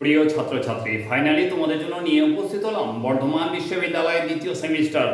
প্রিয় ছাত্রছাত্রী ফাইনালি তোমাদের জন্য নিয়ে উপস্থিত হলাম বর্ধমান বিশ্ববিদ্যালয়ের দ্বিতীয় সেমিস্টার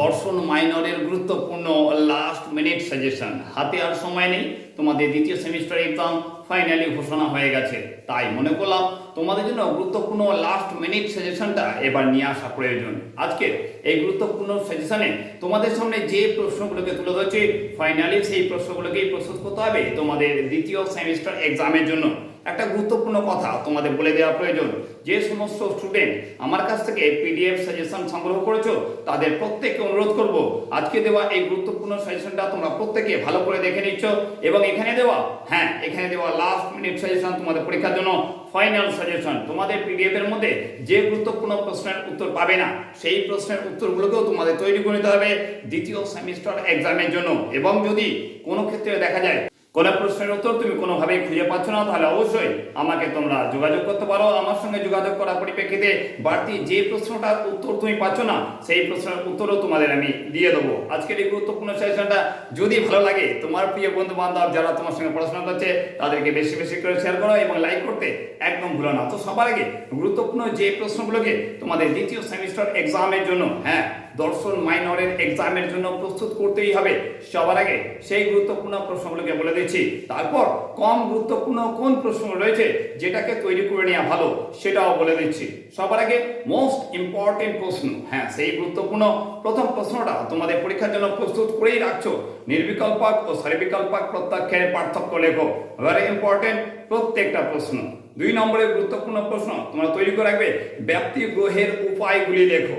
দর্শন মাইনরের গুরুত্বপূর্ণ লাস্ট মিনিট সাজেশন হাতে আর সময় নেই, তোমাদের দ্বিতীয় সেমিস্টার এক্সাম ফাইনালি ঘোষণা হয়ে গেছে। তাই মনে করলাম তোমাদের জন্য গুরুত্বপূর্ণ লাস্ট মিনিট সাজেশনটা এবার নিয়ে আসা প্রয়োজন। আজকে এই গুরুত্বপূর্ণ সাজেশনে তোমাদের সামনে যে প্রশ্নগুলোকে তুলে ধরছি ফাইনালি সেই প্রশ্নগুলোকেই প্রস্তুত করতে হবে তোমাদের দ্বিতীয় সেমিস্টার এক্সামের জন্য। একটা গুরুত্বপূর্ণ কথা তোমাদের বলে দেওয়া প্রয়োজন। যে সমস্ত স্টুডেন্ট আমার কাছ থেকে পিডিএফ সাজেশন সংগ্রহ করেছ, তাদের প্রত্যেককে অনুরোধ করব, আজকে দেওয়া এই গুরুত্বপূর্ণ সাজেশনটা তোমরা প্রত্যেকে ভালো করে দেখে নিচ্ছ এবং এখানে দেওয়া হ্যাঁ এখানে দেওয়া লাস্ট মিনিট সাজেশন তোমাদের পরীক্ষার জন্য ফাইনাল সাজেশন তোমাদের পিডিএফ এর মধ্যে যে গুরুত্বপূর্ণ প্রশ্নের উত্তর পাবে না, সেই প্রশ্নের উত্তরগুলোকেও তোমাদের তৈরি করে নিতে হবে দ্বিতীয় সেমিস্টার এক্সামের জন্য। এবং যদি কোনো ক্ষেত্রে দেখা যায় কোনো প্রশ্নের উত্তর তুমি কোনোভাবেই খুঁজে পাচ্ছ না, তাহলে অবশ্যই আমাকে তোমরা যোগাযোগ করতে পারো। আমার সঙ্গে যোগাযোগ করার পরিপ্রেক্ষিতে বাড়তি যে প্রশ্নটার উত্তর তুমি পাচ্ছ না, সেই প্রশ্নের উত্তরও তোমাদের আমি দিয়ে দেবো। আজকের এই গুরুত্বপূর্ণ সেশনটা যদি ভালো লাগে, তোমার প্রিয় বন্ধু বান্ধব যারা তোমার সঙ্গে পড়াশোনা করছে, তাদেরকে বেশি বেশি করে শেয়ার করো এবং লাইক করতে একদম ভুলো না। তো সবার আগে গুরুত্বপূর্ণ যে প্রশ্নগুলোকে তোমাদের দ্বিতীয় সেমিস্টার এক্সামের জন্য হ্যাঁ দর্শন মাইনরের এক্সামের জন্য প্রস্তুত করতেই হবে। সবার আগে সেই গুরুত্বপূর্ণ প্রশ্নগুলোকে বলে দিচ্ছি তারপর কম গুরুত্বপূর্ণ কোন প্রশ্ন রয়েছে যেটাকে তৈরি করে নেওয়া ভালো সেটাও বলে দিচ্ছি। সবার আগে মোস্ট ইম্পর্টেন্ট প্রশ্ন। হ্যাঁ সেই গুরুত্বপূর্ণ প্রথম প্রশ্নটা তোমাদের পরীক্ষার জন্য প্রস্তুত করেই রাখছো। নির্বিকল্পক ও সারিবিকল্পক প্রত্যাখ্যানের পার্থক্য লেখো। ভেরি ইম্পর্টেন্ট প্রত্যেকটা প্রশ্ন। দুই নম্বরের গুরুত্বপূর্ণ প্রশ্ন তোমরা তৈরি করে রাখবে। ব্যাপ্তি গ্রহের উপায়গুলি লেখো।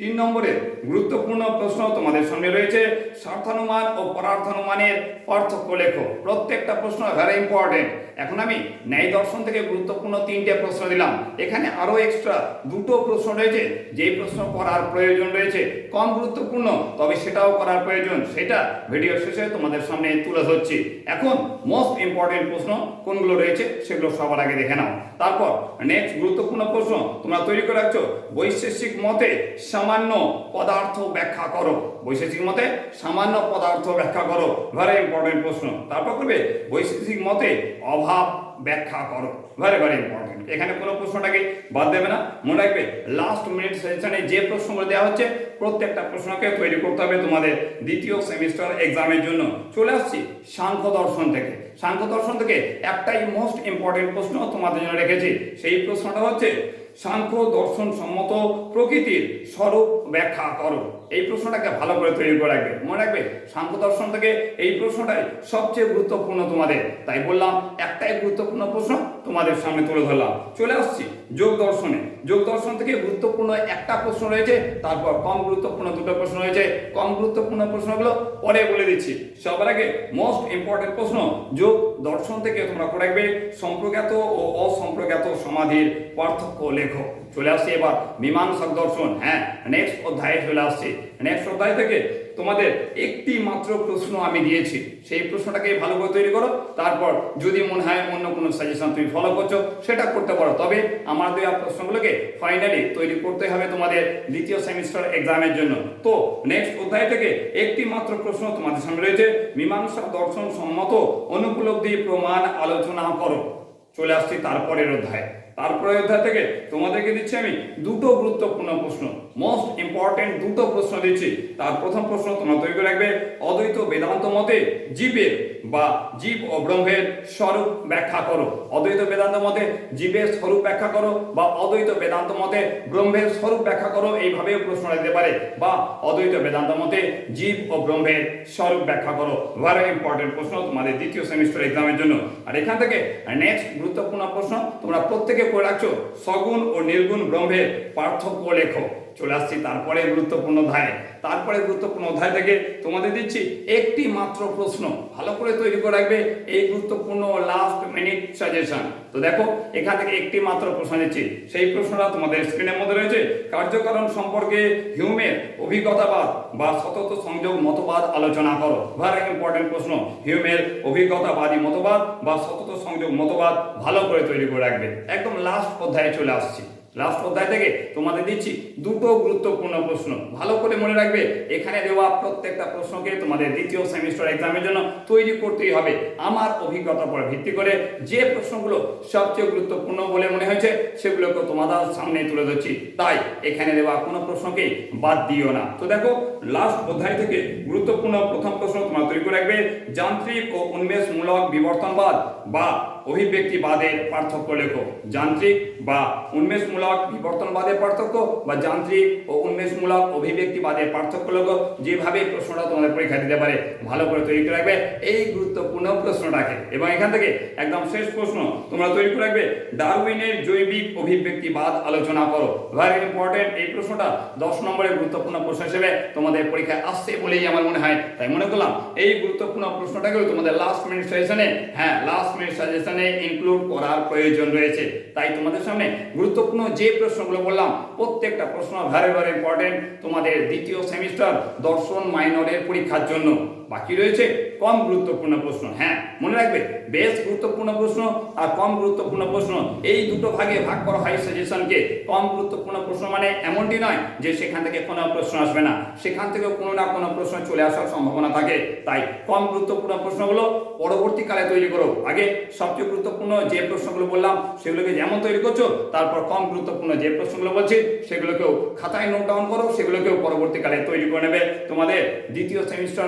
তিন নম্বরে গুরুত্বপূর্ণ প্রশ্ন তোমাদের সামনে রয়েছে, স্বার্থানুমান ও পরার্থানুমানের পার্থক্য লেখো। প্রত্যেকটা প্রশ্ন ভেরি ইম্পর্টেন্ট এখন আমি ন্যায় দর্শন থেকে গুরুত্বপূর্ণ তিনটে প্রশ্ন দিলাম। এখানে আরও এক্সট্রা দুটো প্রশ্ন রয়েছে, যেই প্রশ্ন করার প্রয়োজন রয়েছে। কম গুরুত্বপূর্ণ, তবে সেটাও করার প্রয়োজন। সেটা ভিডিও শেষে তোমাদের সামনে তুলে ধরছি। এখন মোস্ট ইম্পর্টেন্ট প্রশ্ন কোনগুলো রয়েছে, সেগুলো সবার আগে দেখে নাও। তারপর নেক্সট গুরুত্বপূর্ণ প্রশ্ন তোমরা তৈরি করে রাখছো। বৈশেষিক মতে সামান্য পদার্থ ব্যাখ্যা করো। বৈশেষিক মতে সামান্য পদার্থ ব্যাখ্যা করো। ভেরি ইম্পর্টেন্ট প্রশ্ন। তারপর করবে, বৈশেষিক মতে অভাব ব্যাখ্যা করো। Very very important. এখানে কোনো প্রশ্নটাকে বাদ দেবে না। মনে রাখবে লাস্ট মিনিট সেশনে যে প্রশ্নগুলো দেওয়া হচ্ছে, প্রত্যেকটা প্রশ্নকে তৈরি করতে হবে তোমাদের দ্বিতীয় সেমিস্টার এক্সামের জন্য। চলে আসছি সাংখ্য দর্শন থেকে। সাংখ্য দর্শন থেকে একটাই মোস্ট ইম্পর্টেন্ট প্রশ্ন তোমাদের জন্য রেখেছি। সেই প্রশ্নটা হচ্ছে সাংখ্য দর্শন সম্মত প্রকৃতির স্বরূপ ব্যাখ্যা করো। এই প্রশ্নটাকে ভালো করে তৈরি করে রাখবে। মনে রাখবে সাংখ্য দর্শন থেকে এই প্রশ্নটাই সবচেয়ে গুরুত্বপূর্ণ তোমাদের। তাই বললাম, একটাই গুরুত্বপূর্ণ প্রশ্ন তোমাদের সামনে তুলে ধরলাম। চলে আসছি যোগ দর্শনে। যোগ দর্শন থেকে গুরুত্বপূর্ণ একটা প্রশ্ন রয়েছে, তারপর কম গুরুত্বপূর্ণ দুটো প্রশ্ন রয়েছে। কম গুরুত্বপূর্ণ প্রশ্নগুলো পরে বলে দিচ্ছি। সবার আগে মোস্ট ইম্পর্টেন্ট প্রশ্ন, যোগ দর্শন থেকে তোমরা করে রাখবে। সম্প্রজ্ঞাত ও অসম্প্রজ্ঞাত সমাধির পার্থক্য লেখো। চলে আসছে এবার মীমাংসক দর্শন হ্যাঁ নেক্সট অধ্যায়ে চলে আসছে। নেক্সট অধ্যায় থেকে তোমাদের একটি মাত্র প্রশ্ন আমি দিয়েছি। সেই প্রশ্নটাকে ভালো করে তৈরি করো। তারপর যদি মনে হয় অন্য কোনো সাজেশন তুমি ফলো করছ, সেটা করতে পারো। তবে আমার দেওয়া প্রশ্নগুলোকে ফাইনালি তৈরি করতে হবে তোমাদের দ্বিতীয় সেমিস্টার এক্সামের জন্য। তো নেক্সট অধ্যায় থেকে একটি মাত্র প্রশ্ন তোমাদের সামনে রয়েছে। মীমাংসা দর্শন সম্মত অনুপলব্ধি প্রমাণ আলোচনা করো। চলে আসছি তারপরের অধ্যায়। তারপরে অধ্যায় থেকে তোমাদেরকে দিচ্ছি আমি দুটো গুরুত্বপূর্ণ প্রশ্ন। মোস্ট ইম্পর্টেন্ট দুটো প্রশ্ন দিচ্ছি। তার প্রথম প্রশ্ন তোমরা তৈরি করে রাখবে। অদ্বৈত বেদান্ত মতে জীবের বা জীব ও ব্রহ্মের স্বরূপ ব্যাখ্যা করো। অদ্বৈত বেদান্ত মতে জীবের স্বরূপ ব্যাখ্যা করো বা অদ্বৈত বেদান্ত মতে ব্রহ্মের স্বরূপ ব্যাখ্যা করো, এইভাবেও প্রশ্ন দিতে পারে। বা অদ্বৈত বেদান্ত মতে জীব ও ব্রহ্মের স্বরূপ ব্যাখ্যা করো। ভেরি ইম্পর্টেন্ট প্রশ্ন তোমাদের দ্বিতীয় সেমিস্টার এক্সামের জন্য। আর এখান থেকে নেক্সট গুরুত্বপূর্ণ প্রশ্ন, তোমরা প্রত্যেকে করে রাখছো? সগুণ ও নির্গুণ ব্রহ্মের পার্থক্য লেখো। চলে আসছি তারপরে গুরুত্বপূর্ণ অধ্যায়। তারপরে গুরুত্বপূর্ণ অধ্যায় থেকে তোমাদের দিচ্ছি একটি মাত্র প্রশ্ন। ভালো করে তৈরি করে রাখবে এই গুরুত্বপূর্ণ লাস্ট মিনিট সাজেশন তো দেখো, এখান থেকে একটি মাত্র প্রশ্ন দিচ্ছি সেই প্রশ্নটা তোমাদের স্ক্রিনের মধ্যে রয়েছে। কার্যকারণ সম্পর্কে হিউমের অভিজ্ঞতাবাদ বা সতত সংযোগ মতবাদ আলোচনা করো। ভেরি ইম্পর্টেন্ট প্রশ্ন। হিউমের অভিজ্ঞতাবাদী মতবাদ বা সতত সংযোগ মতবাদ ভালো করে তৈরি করে রাখবে। একদম লাস্ট অধ্যায়ে চলে আসছি। লাস্ট অধ্যায় থেকে তোমাদের দিচ্ছি দুটো গুরুত্বপূর্ণ প্রশ্ন। ভালো করে মনে রাখবে, এখানে দেওয়া প্রত্যেকটা প্রশ্নকে তোমাদের দ্বিতীয় সেমিস্টার এক্সামের জন্য তৈরি করতেই হবে। আমার অভিজ্ঞতার উপর ভিত্তি করে যে প্রশ্নগুলো সবচেয়ে গুরুত্বপূর্ণ বলে মনে হয়েছে, সেগুলোকে তোমাদের সামনে তুলে ধরছি। তাই এখানে দেওয়া কোনো প্রশ্নকে বাদ দিও না। তো দেখো লাস্ট অধ্যায় থেকে গুরুত্বপূর্ণ প্রথম প্রশ্ন তোমরা তৈরি করে রাখবে, যান্ত্রিক ও উন্মেষমূলক বিবর্তনবাদ বা অভিব্যক্তিবাদের পার্থক্য লেখো। যান্ত্রিক বা উন্মেষমূলক বিবর্তনবাদের পার্থক্য বা যান্ত্রিক ও উন্মেষমূলক অভিব্যক্তিবাদের পার্থক্য লেখো। যেভাবে প্রশ্নটা তোমাদের পরীক্ষা দিতে পারে, ভালো করে তৈরি করে রাখবে এই গুরুত্বপূর্ণ প্রশ্নটাকে। এবং এখান থেকে একদম শেষ প্রশ্ন তোমরা তৈরি করে রাখবে, ডারউইনের জৈবিক অভিব্যক্তিবাদ আলোচনা করো। ভেরি ইম্পর্টেন্ট এই প্রশ্নটা দশ নম্বরের গুরুত্বপূর্ণ প্রশ্ন হিসেবে তোমাদের পরীক্ষায় আসছে বলেই আমার মনে হয়। তাই মনে করলাম, এই গুরুত্বপূর্ণ প্রশ্নটাকেও তোমাদের লাস্ট মিনিট সাজেশনে হ্যাঁ লাস্ট মিনিট সাজেশনে ইনক্লুড করার প্রয়োজন রয়েছে। তাই তোমাদের সামনে গুরুত্বপূর্ণ যে প্রশ্নগুলো বললাম, প্রত্যেকটা প্রশ্ন ভেরি ভেরি ইম্পর্টেন্ট তোমাদের দ্বিতীয় সেমিস্টার দর্শন মাইনরের পরীক্ষার জন্য। বাকি রয়েছে কম গুরুত্বপূর্ণ প্রশ্ন। হ্যাঁ মনে রাখবে, বেশ গুরুত্বপূর্ণ প্রশ্ন আর কম গুরুত্বপূর্ণ প্রশ্ন, এই দুটো ভাগে ভাগ করা হয় সাজেশনকে কম গুরুত্বপূর্ণ প্রশ্ন মানে এমনটি নয় যে সেখান থেকে কোনো প্রশ্ন আসবে না। সেখান থেকে কোনো না কোনো প্রশ্ন চলে আসার সম্ভাবনা থাকে। তাই কম গুরুত্বপূর্ণ প্রশ্নগুলো পরবর্তীকালে তৈরি করো। আগে সবচেয়ে গুরুত্বপূর্ণ যে প্রশ্নগুলো বললাম, সেগুলোকে যেমন তৈরি করছ, তারপর কম গুরুত্বপূর্ণ যে প্রশ্নগুলো বলছি, সেগুলোকেও খাতায় নোট ডাউন করো, সেগুলোকেও পরবর্তীকালে তৈরি করে নেবে। তোমাদের দ্বিতীয় সেমিস্টার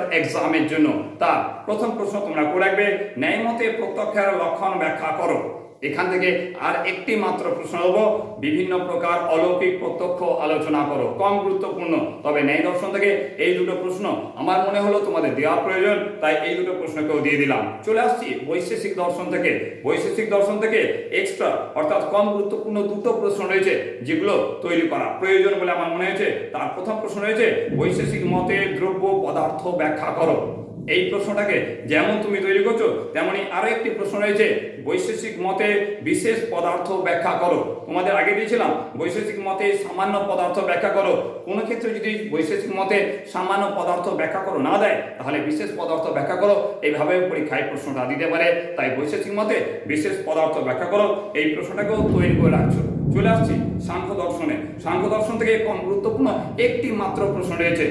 এক্সামের জন্য। তার প্রথম প্রশ্ন তোমরা করে রাখবে ন্যায়মতে প্রত্যক্ষের লক্ষণ ব্যাখ্যা করো। এখান থেকে আর একটি মাত্র প্রশ্ন হব। বিভিন্ন প্রকার অলৌকিক প্রত্যক্ষ আলোচনা করো। কম গুরুত্বপূর্ণ। তবে ন্যায় দর্শন থেকে এই দুটো প্রশ্ন। আমার মনে হলো তোমাদের দেওয়া প্রয়োজন, তাই এই দুটো প্রশ্নকেও দিয়ে দিলাম। চলে আসছি বৈশেষিক দর্শন থেকে। বৈশেষিক দর্শন থেকে এক্সট্রা অর্থাৎ কম গুরুত্বপূর্ণ দুটো প্রশ্ন রয়েছে, যেগুলো তৈরি করা প্রয়োজন বলে আমার মনে হয়েছে। তার প্রথম প্রশ্ন রয়েছে, বৈশেষিক মতে দ্রব্য পদার্থ ব্যাখ্যা করো। এই প্রশ্নটাকে যেমন তুমি তৈরি করছ, তেমনই আরও একটি প্রশ্ন রয়েছে, বৈশেষিক মতে বিশেষ পদার্থ ব্যাখ্যা করো। তোমাদের আগে দিয়েছিলাম, বৈশেষিক মতে সামান্য পদার্থ ব্যাখ্যা করো। কোনো ক্ষেত্রে যদি বৈশেষিক মতে সামান্য পদার্থ ব্যাখ্যা করো না দেয়, তাহলে বিশেষ পদার্থ ব্যাখ্যা করো। এইভাবে পরীক্ষায় প্রশ্নটা দিতে পারে, তাই বৈশেষিক মতে বিশেষ পদার্থ ব্যাখ্যা করো। এই প্রশ্নটাকেও তৈরি করে রাখছো। চলে আসছি সাংখ্য দর্শনে। সাংখ্য দর্শন থেকে কম গুরুত্বপূর্ণ একটি মাত্র প্রশ্ন রয়েছে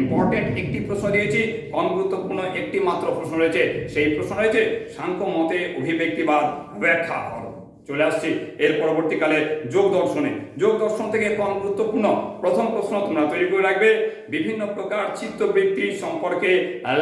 ইম্পর্টেন্ট একটি প্রশ্ন দিয়েছি, কম গুরুত্বপূর্ণ একটি মাত্র প্রশ্ন রয়েছে। সেই প্রশ্ন রয়েছে, সাংখ্য মতে অভিব্যক্তিবাদ ব্যাখ্যা করো। চলে আসছি এর পরবর্তীকালে যোগ দর্শনে। যোগ দর্শন থেকে কম গুরুত্বপূর্ণ প্রথম প্রশ্ন তোমরা তৈরি করে রাখবে, বিভিন্ন প্রকার চিত্তবৃত্তি সম্পর্কে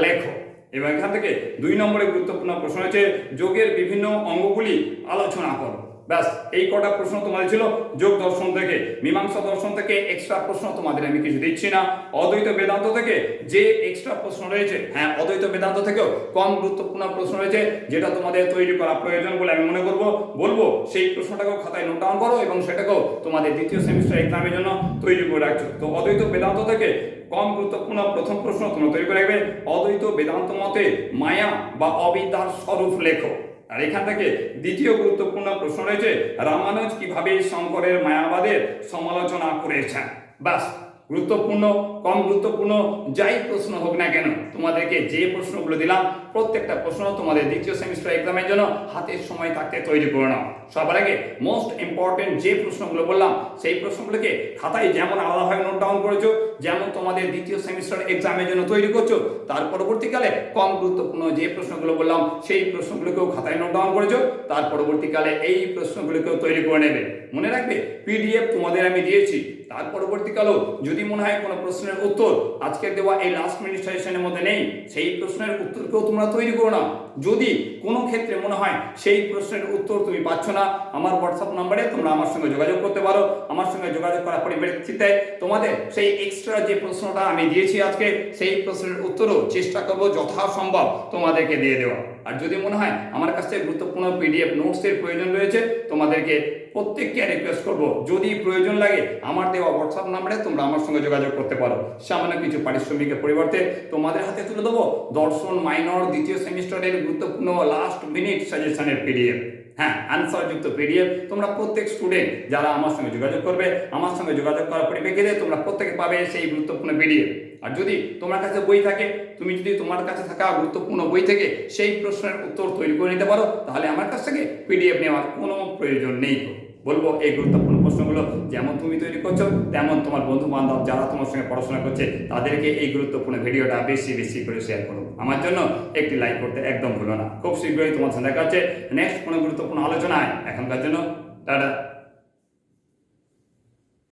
লেখো। এবং এখান থেকে দুই নম্বরে গুরুত্বপূর্ণ প্রশ্ন হচ্ছে যোগের বিভিন্ন অঙ্গগুলি আলোচনা করো। ব্যাস, এই কটা প্রশ্ন তোমাদের ছিল। যোগ দর্শন থেকে, মীমাংসা দর্শন থেকে এক্সট্রা প্রশ্ন তোমাদের আমি কিছু দিচ্ছি না। অদ্বৈত বেদান্ত থেকে যে এক্সট্রা প্রশ্ন রয়েছে হ্যাঁ অদ্বৈত বেদান্ত থেকেও কম গুরুত্বপূর্ণ প্রশ্ন রয়েছে, যেটা তোমাদের তৈরি করা প্রয়োজন বলে আমি মনে করব। বলব, সেই প্রশ্নটাকেও খাতায় নোট ডাউন করো এবং সেটাকেও তোমাদের দ্বিতীয় সেমিস্টার এক্সামের জন্য তৈরি করে রাখছো। তো অদ্বৈত বেদান্ত থেকে কম গুরুত্বপূর্ণ প্রথম প্রশ্ন তোমরা তৈরি করে রাখবে। অদ্বৈত বেদান্ত মতে মায়া বা অবিদ্যার স্বরূপ লেখো। আর এখান থেকে দ্বিতীয় গুরুত্বপূর্ণ প্রশ্ন রয়েছে, রামানুজ কীভাবে শঙ্করের মায়াবাদের সমালোচনা করেছেন? বাস, গুরুত্বপূর্ণ, কম গুরুত্বপূর্ণ, যাই প্রশ্ন হোক না কেন, তোমাদেরকে যে প্রশ্নগুলো দিলাম প্রত্যেকটা প্রশ্ন তোমাদের দ্বিতীয় সেমিস্টার এক্সামের জন্য হাতের সময় থাকতে তৈরি করে নাও। সবার আগে মোস্ট ইম্পর্টেন্ট যে প্রশ্নগুলো বললাম, সেই প্রশ্নগুলোকে খাতায় যেমন আলাদাভাবে নোট ডাউন করেছ, যেমন তোমাদের দ্বিতীয় সেমিস্টার এক্সামের জন্য তৈরি করছ, তার পরবর্তীকালে কম গুরুত্বপূর্ণ যে প্রশ্নগুলো বললাম, সেই প্রশ্নগুলোকেও খাতায় নোট ডাউন করেছ, তার পরবর্তীকালে এই প্রশ্নগুলোকেও তৈরি করে নেবে। মনে রাখবে পিডিএফ তোমাদের আমি দিয়েছি, তার পরবর্তীকালেও যদি মনে হয় কোনো প্রশ্নের উত্তর আজকে দেওয়া এই লাস্ট মিনিট মধ্যে নেই, সেই প্রশ্নের উত্তরকেও তোমরা তৈরি করো না যদি কোনো ক্ষেত্রে মনে হয় সেই প্রশ্নের উত্তর তুমি পাচ্ছ না, আমার হোয়াটসঅ্যাপ নাম্বারে তোমরা আমার সঙ্গে যোগাযোগ করতে পারো। আমার সঙ্গে যোগাযোগ করার পরিপ্রেক্ষিতে তোমাদের সেই এক্সট্রা যে প্রশ্নটা আমি দিয়েছি আজকে, সেই প্রশ্নের উত্তরও চেষ্টা করব যথাসম্ভব তোমাদেরকে দিয়ে দেওয়া আর যদি মনে হয় আমার কাছে গুরুত্বপূর্ণ পিডিএফ নোটসের প্রয়োজন রয়েছে, তোমাদেরকে প্রত্যেককে রিকোয়েস্ট করব। যদি প্রয়োজন লাগে আমার দেওয়া হোয়াটসঅ্যাপ নাম্বারে তোমরা আমার সঙ্গে যোগাযোগ করতে পারো। সামান্য কিছু পারিশ্রমিকের পরিবর্তে তোমাদের হাতে তুলে দেবো দর্শন মাইনর দ্বিতীয় সেমিস্টারের গুরুত্বপূর্ণ লাস্ট মিনিট সাজেশনের পিডিএফ হ্যাঁ আনসারযুক্ত পিডিএফ তোমরা প্রত্যেক স্টুডেন্ট যারা আমার সঙ্গে যোগাযোগ করবে, আমার সঙ্গে যোগাযোগ করার পরিপ্রেক্ষিতে তোমরা প্রত্যেকে পাবে সেই গুরুত্বপূর্ণ পিডিএফ আর যদি তোমার কাছে বই থাকে, তুমি যদি তোমার কাছে থাকা গুরুত্বপূর্ণ বই থেকে সেই প্রশ্নের উত্তর তৈরি করে নিতে পারো, তাহলে আমার কাছ থেকে পিডিএফ নেওয়ার কোনো প্রয়োজন নেই। বলব এই গুরুত্বপূর্ণ প্রশ্নগুলো। যেমন তুমি তৈরি করছ, তেমন তোমার বন্ধু বান্ধব যারা তোমার সঙ্গে পড়াশোনা করছে, তাদেরকে এই গুরুত্বপূর্ণ ভিডিওটা বেশি বেশি করে শেয়ার করো। আমার জন্য একটি লাইক করতে একদম ভুলো না। খুব শীঘ্রই তোমার সঙ্গে দেখা হচ্ছে। নেক্সট কোনো গুরুত্বপূর্ণ আলোচনায় এখনকার জন্য, টাটা।